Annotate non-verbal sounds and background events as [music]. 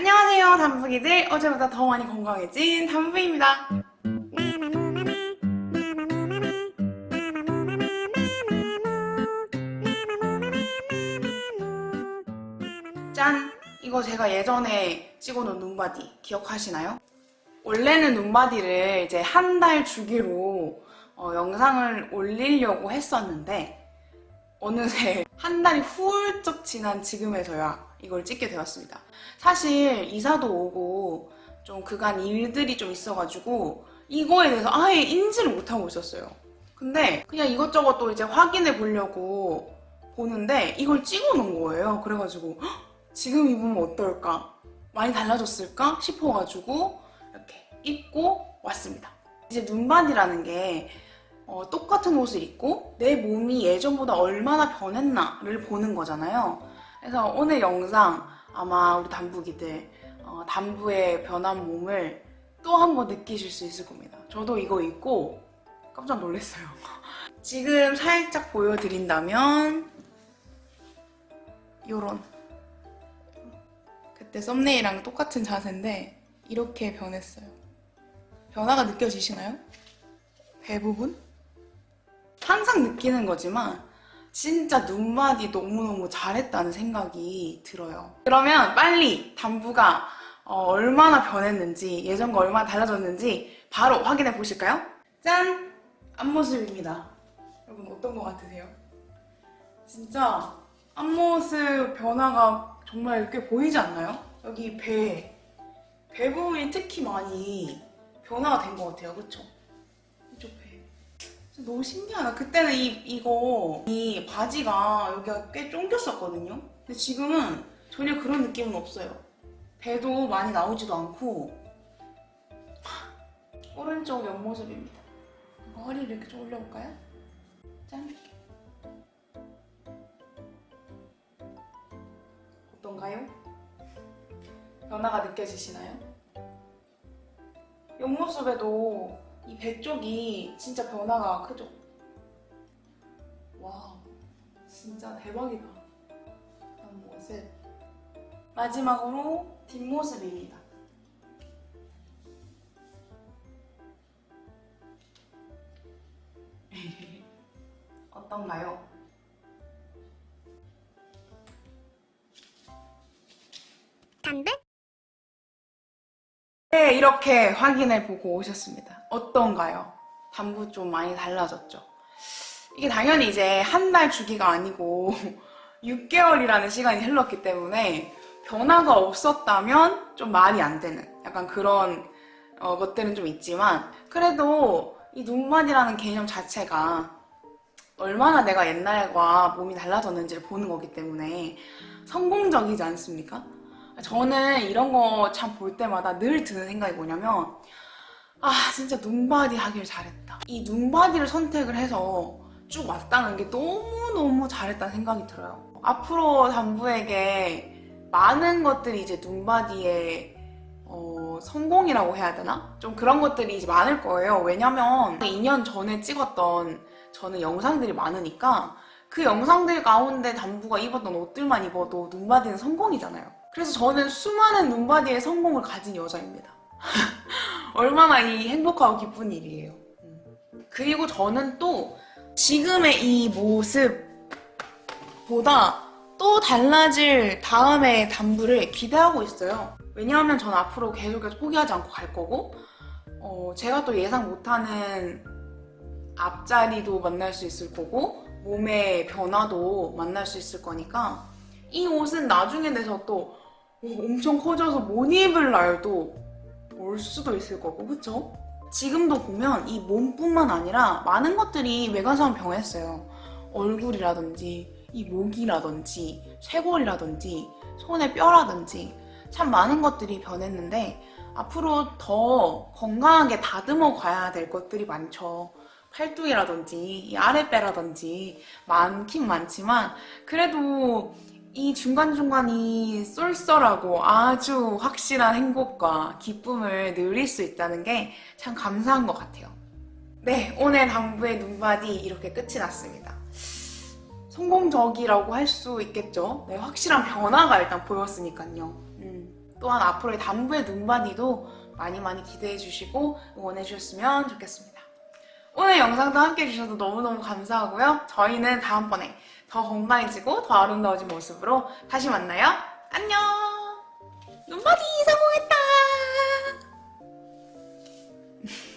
안녕하세요 단부기들 어제보다 더 많이 건강해진 단부입니다 짠! 이거 제가 예전에 찍어놓은 눈바디 기억하시나요? 원래는 눈바디를 이제 한 달 주기로 어, 영상을 올리려고 했었는데 어느새 한 달이 훌쩍 지난 지금에서야 이걸 찍게 되었습니다. 사실 이사도 오고 좀 그간 일들이 좀 있어가지고 이거에 대해서 아예 인지를 못하고 있었어요. 근데 그냥 이것저것 또 이제 확인해 보려고 보는데 이걸 찍어 놓은 거예요. 그래가지고 헉, 지금 입으면 어떨까? 많이 달라졌을까? 싶어가지고 이렇게 입고 왔습니다. 이제 눈바디라는 게 어, 똑같은 옷을 입고 내 몸이 예전보다 얼마나 변했나를 보는 거잖아요. 그래서 오늘 영상 아마 우리 단부기들 어, 단부의 변한 몸을 또 한 번 느끼실 수 있을 겁니다. 저도 이거 입고 깜짝 놀랐어요. [laughs] 지금 살짝 보여드린다면 요런 그때 썸네일이랑 똑같은 자세인데 이렇게 변했어요. 변화가 느껴지시나요? 대부분? 항상 느끼는 거지만 진짜 눈마디 너무너무 잘했다는 생각이 들어요. 그러면 빨리 단부가 어, 얼마나 변했는지 예전과 얼마나 달라졌는지 바로 확인해 보실까요? 짠! 앞모습입니다. 여러분 어떤 것 같으세요? 진짜 앞모습 변화가 정말 꽤 보이지 않나요? 여기 배, 배 부분이 특히 많이 변화가 된 것 같아요. 진짜 너무 신기하다. 그때는 이, 이거, 이 바지가 여기가 꽤 쫑겼었거든요? 근데 지금은 전혀 그런 느낌은 없어요. 배도 많이 나오지도 않고. 오른쪽 옆모습입니다. 허리를 이렇게 좀 올려볼까요? 짠. 어떤가요? 변화가 느껴지시나요? 옆모습에도 이 배 쪽이 진짜 변화가 크죠? 와, 진짜 대박이다. 옆모습. 마지막으로 뒷모습입니다. [laughs] 어떤가요? 담배? 네, 이렇게 확인해 보고 오셨습니다. 어떤가요? 담부 좀 많이 달라졌죠? 이게 당연히 이제 한 달 주기가 아니고 [laughs] 6개월이라는 시간이 흘렀기 때문에 변화가 없었다면 좀 말이 안 되는 약간 그런 어, 것들은 좀 있지만 그래도 이 눈만이라는 개념 자체가 얼마나 내가 옛날과 몸이 달라졌는지를 보는 거기 때문에 성공적이지 않습니까? 저는 이런 거 참 볼 때마다 늘 드는 생각이 뭐냐면 아 진짜 눈바디 하길 잘했다. 이 눈바디를 선택을 해서 쭉 왔다는 게 너무너무 잘했다는 생각이 들어요. 앞으로 담부에게 많은 것들이 이제 눈바디의 어, 성공이라고 해야 되나? 좀 그런 것들이 이제 많을 거예요. 왜냐면 2년 전에 찍었던 저는 영상들이 많으니까 그 영상들 가운데 담부가 입었던 옷들만 입어도 눈바디는 성공이잖아요 그래서 저는 수많은 눈바디의 성공을 가진 여자입니다. [laughs] 얼마나 이 행복하고 기쁜 일이에요. 음. 그리고 저는 또 지금의 이 모습보다 또 달라질 다음의 담부를 기대하고 있어요. 왜냐하면 저는 앞으로 계속해서 포기하지 않고 갈 거고, 어, 제가 또 예상 못하는 앞자리도 만날 수 있을 거고, 몸의 변화도 만날 수 있을 거니까, 이 옷은 나중에 돼서 또 엄청 커져서 못 입을 날도 올 수도 있을 거고, 그쵸? 지금도 보면 이 몸뿐만 아니라 많은 것들이 외관상 변했어요. 얼굴이라든지, 이 목이라든지, 쇄골이라든지, 손의 뼈라든지, 참 많은 것들이 변했는데, 앞으로 더 건강하게 다듬어 가야 될 것들이 많죠. 팔뚝이라든지, 이 아랫배라든지, 많긴 많지만, 그래도 이 중간중간이 쏠쏠하고 아주 확실한 행복과 기쁨을 누릴 수 있다는 게 참 감사한 것 같아요. 네, 오늘 당부의 눈바디 이렇게 끝이 났습니다. 성공적이라고 할 수 있겠죠. 네, 확실한 변화가 일단 보였으니까요. 음. 또한 앞으로의 담부의 눈바디도 많이 많이 기대해 주시고 응원해 주셨으면 좋겠습니다. 오늘 영상도 함께 해주셔서 너무너무 감사하고요. 저희는 다음번에 더 건강해지고 더 아름다워진 모습으로 다시 만나요. 안녕! 눈바디 성공했다!